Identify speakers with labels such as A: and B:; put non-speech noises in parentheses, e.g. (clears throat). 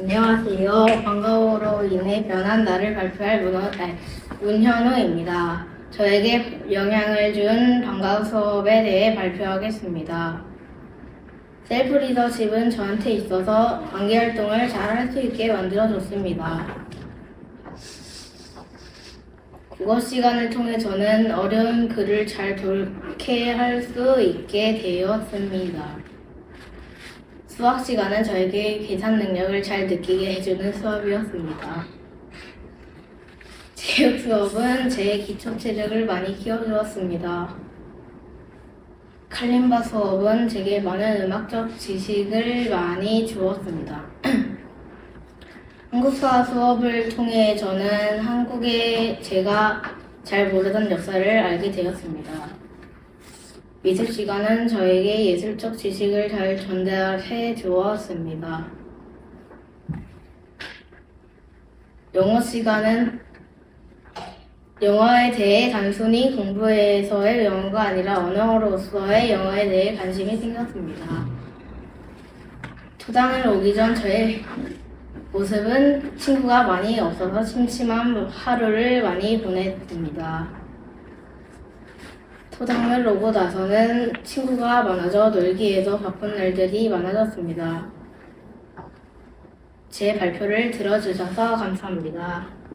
A: 안녕하세요. 방과후로 인해 변한 나를 발표할 문어, 아니, 문현우입니다. 저에게 영향을 준 방과후 수업에 대해 발표하겠습니다. 셀프 리더십은 저한테 있어서 관계 활동을 잘 할 수 있게 만들어줬습니다. 국어 시간을 통해 저는 어려운 글을 잘 독해할 수 있게 되었습니다. 수학 시간은 저에게 계산 능력을 잘 느끼게 해주는 수업이었습니다. 체육 수업은 제 기초 체력을 많이 키워주었습니다. 칼림바 수업은 제게 많은 음악적 지식을 많이 주었습니다. (clears throat) 한국사 수업을 통해 저는 한국의 제가 잘 모르던 역사를 알게 되었습니다. 미술 시간은 저에게 예술적 지식을 잘 전달해 주었습니다. 영어 시간은 영어에 대해 단순히 공부해서의 영어가 아니라 언어로서의 영어에 대해 관심이 생겼습니다. 초당을 오기 전 저의 모습은 친구가 많이 없어서 심심한 하루를 많이 보냈습니다. 토당을 오고 나서는 친구가 많아져 놀기에도 바쁜 날들이 많아졌습니다. 제 발표를 들어주셔서 감사합니다.